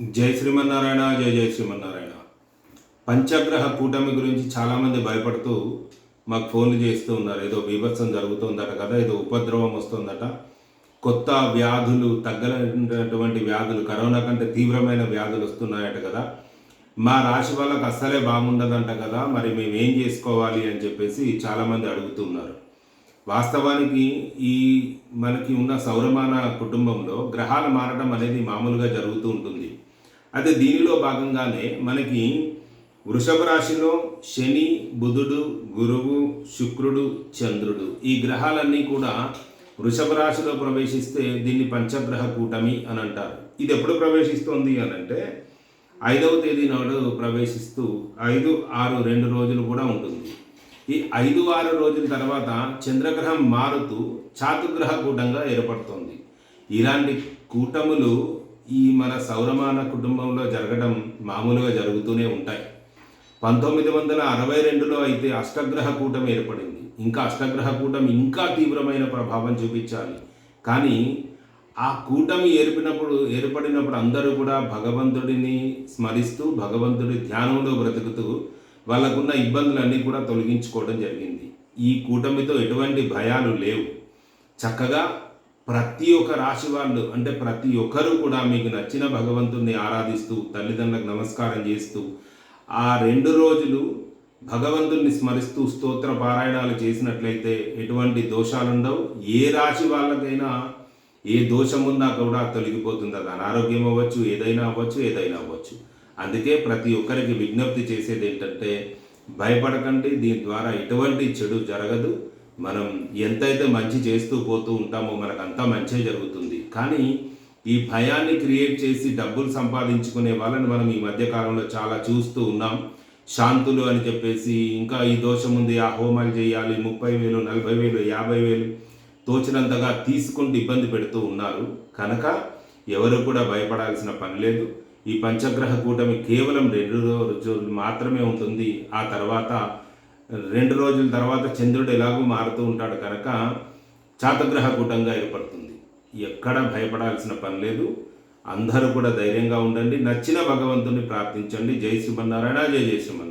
జై శ్రీమన్నారాయణ జై జై శ్రీమన్నారాయణ. పంచగ్రహ కూటమి గురించి చాలామంది భయపడుతూ మాకు ఫోన్లు చేస్తూ ఉన్నారు. ఏదో బీభత్సం జరుగుతుందట కదా ఏదో ఉపద్రవం వస్తుందట. కొత్త వ్యాధులు తగ్గలటువంటి వ్యాధులు కరోనా కంటే తీవ్రమైన వ్యాధులు వస్తున్నాయట కదా. మా రాశి వాళ్ళకి అస్సలే బాగుండదంట కదా మరి మేము ఏం చేసుకోవాలి అని చెప్పేసి చాలామంది అడుగుతున్నారు వాస్తవానికి ఈ మనకి ఉన్న సౌరమాన కుటుంబంలో గ్రహాలు మారడం అనేది మామూలుగా జరుగుతూ ఉంటుంది. అయితే దీనిలో భాగంగానే మనకి వృషభ రాశిలో శని బుధుడు గురువు శుక్రుడు చంద్రుడు ఈ గ్రహాలన్నీ కూడా వృషభ రాశిలో ప్రవేశిస్తే దీన్ని పంచగ్రహ కూటమి అని అంటారు. ఇది ఎప్పుడు ప్రవేశిస్తోంది అని అంటే ఐదవ తేదీ నాడు ప్రవేశిస్తూ ఐదు ఆరు రెండు రోజులు కూడా ఉంటుంది. ఈ ఐదు ఆరు రోజుల తర్వాత చంద్రగ్రహం మారుతూ చాతుగ్రహ కూటంగా ఏర్పడుతుంది. ఇలాంటి కూటములు ఈ మన సౌరమాన కుటుంబంలో జరగడం మామూలుగా జరుగుతూనే ఉంటాయి. పంతొమ్మిది వందల అరవై రెండులో అయితే అష్టగ్రహ కూటం ఏర్పడింది. ఇంకా అష్టగ్రహ కూటం ఇంకా తీవ్రమైన ప్రభావం చూపించాలి. కానీ ఆ కూటమి ఏర్పినప్పుడు ఏర్పడినప్పుడు అందరూ కూడా భగవంతుడిని స్మరిస్తూ భగవంతుడి ధ్యానంలో బ్రతుకుతూ వాళ్ళకున్న ఇబ్బందులన్నీ కూడా తొలగించుకోవడం జరిగింది. ఈ కూటమితో ఎటువంటి భయాలు లేవు. చక్కగా ప్రతి ఒక్క రాశి వాళ్ళు అంటే ప్రతి ఒక్కరూ కూడా మీకు నచ్చిన భగవంతుణ్ణి ఆరాధిస్తూ తల్లిదండ్రులకు నమస్కారం చేస్తూ ఆ రెండు రోజులు భగవంతుణ్ణి స్మరిస్తూ స్తోత్ర పారాయణాలు చేసినట్లయితే ఎటువంటి దోషాలు ఉండవు ఏ రాశి వాళ్ళకైనా ఏ దోషం కూడా తొలగిపోతుంది. అది అనారోగ్యం అవ్వచ్చు ఏదైనా అవ్వచ్చు ఏదైనా అవ్వచ్చు. అందుకే ప్రతి ఒక్కరికి విజ్ఞప్తి చేసేది ఏంటంటే భయపడకండి. దీని ద్వారా ఎటువంటి చెడు జరగదు. మనం ఎంతైతే మంచి చేస్తూ పోతూ ఉంటామో మనకు అంతా మంచే జరుగుతుంది. కానీ ఈ భయాన్ని క్రియేట్ చేసి డబ్బులు సంపాదించుకునే వాళ్ళని మనం ఈ మధ్యకాలంలో చాలా చూస్తూ ఉన్నాం. శాంతులు అని చెప్పేసి ఇంకా ఈ దోషం ఉంది ఆ హోమాలు చేయాలి ముప్పై వేలు నలభై వేలు యాభై వేలు తోచినంతగా తీసుకుంటూ ఇబ్బంది పెడుతూ ఉన్నారు. కనుక ఎవరు కూడా భయపడాల్సిన పని లేదు. ఈ పంచగ్రహ కూటమి కేవలం రెండు రోజులు మాత్రమే ఉంటుంది. ఆ తర్వాత రెండు రోజుల తర్వాత చంద్రుడు ఎలాగో మారుతూ ఉంటాడు కనుక చాతగ్రహ కూటంగా ఏర్పడుతుంది. ఎక్కడ భయపడాల్సిన పని లేదు. అందరూ కూడా ధైర్యంగా ఉండండి. నచ్చిన భగవంతుని ప్రార్థించండి. జై శ్రీమన్నారాయణ జై జై శ్రీమన్నారాయణ.